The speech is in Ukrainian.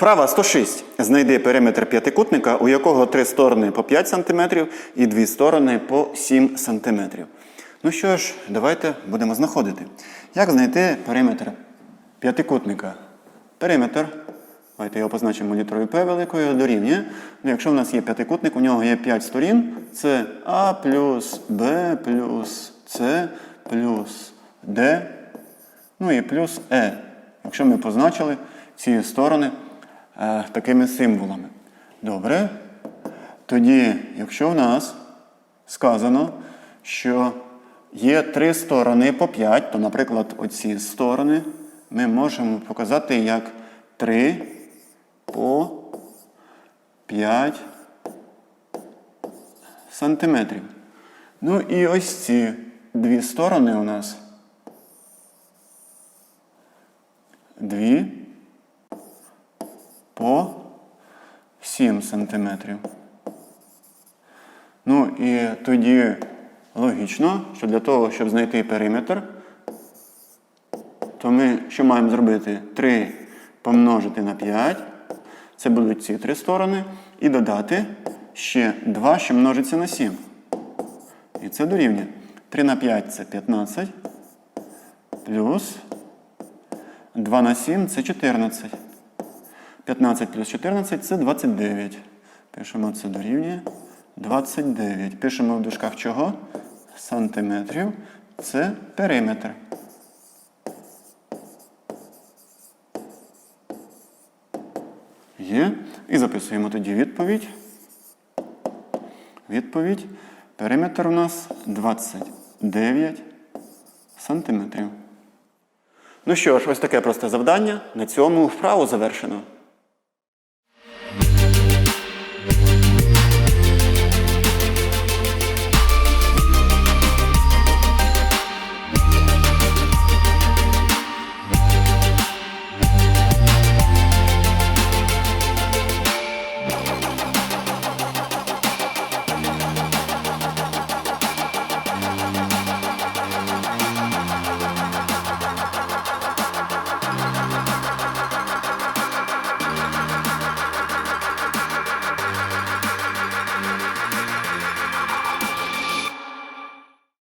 Вправа 106. Знайди периметр п'ятикутника, у якого три сторони по 5 см і дві сторони по 7 см. Ну що ж, давайте будемо знаходити. Як знайти периметр п'ятикутника? Периметр. Давайте його позначимо літерою П великою дорівнює. Ну, якщо в нас є п'ятикутник, у нього є 5 сторін. Це А плюс Б плюс С плюс Д. Ну і плюс Е. Якщо ми позначили ці сторони е, такими символами. Добре. Тоді, якщо в нас сказано, що є три сторони по 5, то, наприклад, оці сторони ми можемо показати як 3 по 5 сантиметрів. Ну і ось ці дві сторони у нас. Дві по 7 сантиметрів. Ну і тоді логічно, що для того, щоб знайти периметр, то ми що маємо зробити? 3 помножити на 5. Це будуть ці три сторони. І додати ще 2, що множиться на 7. І це дорівнює. 3 на 5 це 15. Плюс 2 на 7 це 14. 15 плюс 14 це 29. Пишемо це дорівнює 29. Пишемо в дужках чого? Сантиметрів. Це периметр. Є. І записуємо тоді відповідь. Відповідь. Периметр у нас 29 сантиметрів. Ну що ж, ось таке просте завдання. На цьому вправу завершено.